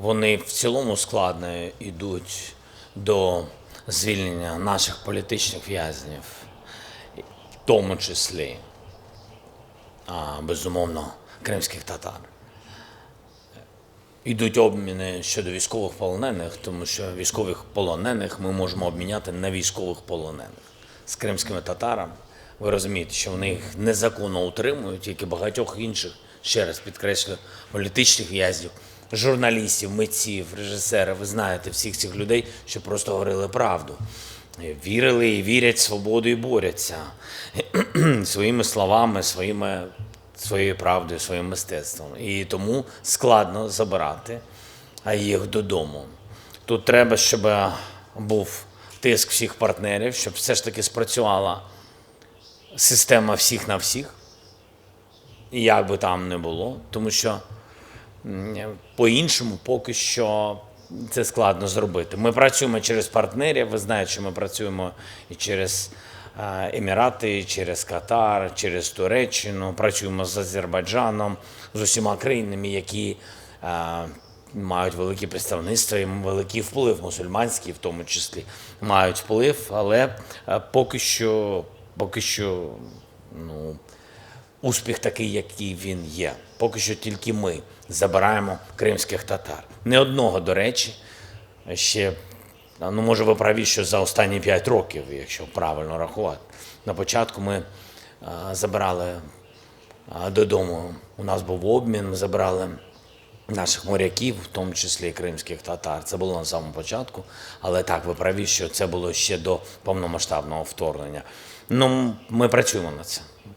вони в цілому складно йдуть до звільнення наших політичних в'язнів, в тому числі, безумовно, кримських татар. Йдуть обміни щодо військових полонених, тому що військових полонених ми можемо обміняти на військових полонених з кримськими татарами. Ви розумієте, що вони їх незаконно утримують, як і багатьох інших, ще раз підкреслюю, політичних в'язнів, журналістів, митців, режисерів. Ви знаєте всіх цих людей, що просто говорили правду. Вірили і вірять в свободу і борються своїми словами, своїми своєю правдою, своїм мистецтвом. І тому складно забирати їх додому. Тут треба, щоб був тиск всіх партнерів, щоб все ж таки спрацювала система всіх на всіх, як би там не було, тому що по-іншому поки що це складно зробити. Ми працюємо через партнерів. Ви знаєте, що ми працюємо і через Емірати, через Катар, через Туреччину, працюємо з Азербайджаном, з усіма країнами, які мають великі представництва і великий вплив, мусульманський в тому числі, мають вплив, але поки що, поки що ну, успіх такий, який він є. Поки що тільки ми забираємо кримських татар. Не одного, до речі, ще, ну може ви праві, що за останні 5 років, якщо правильно рахувати. На початку ми забирали додому. У нас був обмін, ми забрали наших моряків, в тому числі кримських татар. Це було на самому початку, але так, ви праві, що це було ще до повномасштабного вторгнення. Ну, ми працюємо над цим.